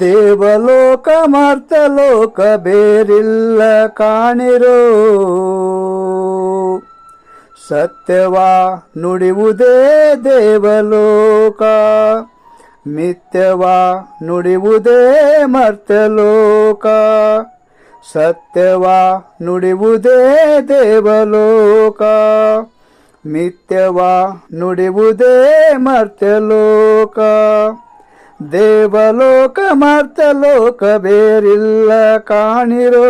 ದೇವಲೋಕ, ಮರ್ತಲೋಕ ಬೇರಿಲ್ಲ ಕಾಣಿರೋ. ಸತ್ಯವಾ ನುಡಿವುದೇ ದೇವಲೋಕ, ಮಿಥ್ಯವಾ ನುಡಿವುದೇ ಮರ್ತಲೋಕ. ಸತ್ಯವಾ ನುಡಿವುದೇ ದೇವಲೋಕ, ಮಿಥ್ಯವಾ ನುಡಿವುದೇ ಮರ್ತಲೋಕ. ದೇವಲೋಕ ಮರ್ತಲೋಕ ಬೇರಿಲ್ಲ ಕಾಣಿರೋ.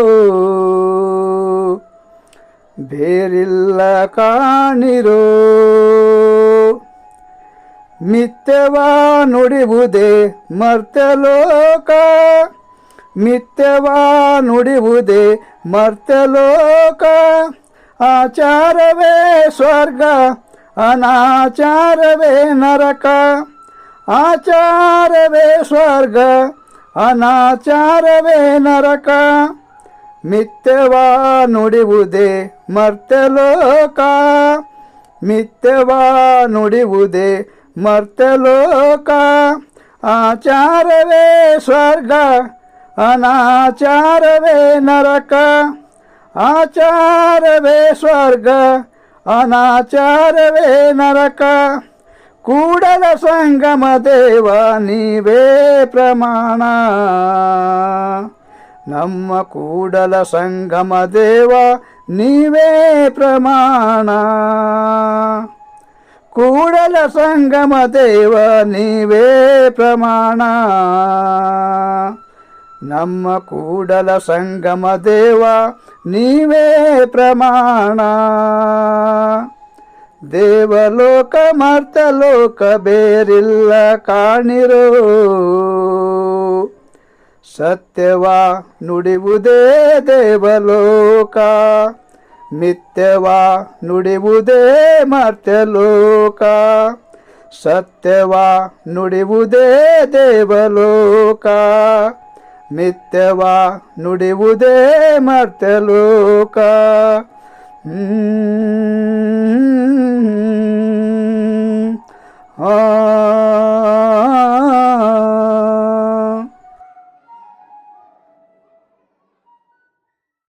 ಬೇರಿಲ್ಲ ಕಾಣಿರೋ. ಮಿಥ್ಯವ ನುಡಿಯುವುದೇ ಮರ್ತಲೋಕ ನುಡಿಬುದೇ ಮರ್ತ ಲೋಕ ಆಚಾರವೇ ಸ್ವರ್ಗ, ಅನಾಚಾರವೇ ನರಕ. ಆಚಾರವೇ ಸ್ವರ್ಗ, ಅನಾಚಾರವೇ ನರಕ. ಮಿಥ್ಯವಾ ನುಡಿವುದೇ ಮರ್ತಲೋಕ ಮಿಥ್ಯವಾ ನುಡಿವುದೇ ಮರ್ತಲೋಕ ಆಚಾರವೇ ಸ್ವರ್ಗ, ಅನಾಚಾರವೇ ನರಕ. ಆಚಾರವೇ ಸ್ವರ್ಗ, ಅನಾಚಾರವೇ ನರಕ. కూడల సంగమ దేవా నీవే ప్రమాణ నమ్మ కూడల సంగమ దేవా నీవే ప్రమాణ కూడల సంగమ దేవ నీవే ప్రమాణ నమ్మ కూడల సంగమ దేవ నీవే ప్రమాణ ದೇವಲೋಕ, ಮರ್ತಲೋಕ ಬೇರಿಲ್ಲ ಕಾಣಿರೋ ಸತ್ಯವಾ ನುಡಿವುದೇ ದೇವಲೋಕ, ಮಿಥ್ಯವಾ ನುಡಿವುದೇ ಮರ್ತಲೋಕ. ಸತ್ಯವಾ ನುಡಿವುದೇ ದೇವಲೋಕ, ಮಿಥ್ಯವಾ ನುಡಿವುದೇ ಮರ್ತಲೋಕ. ಹ್ಮ್. Oh.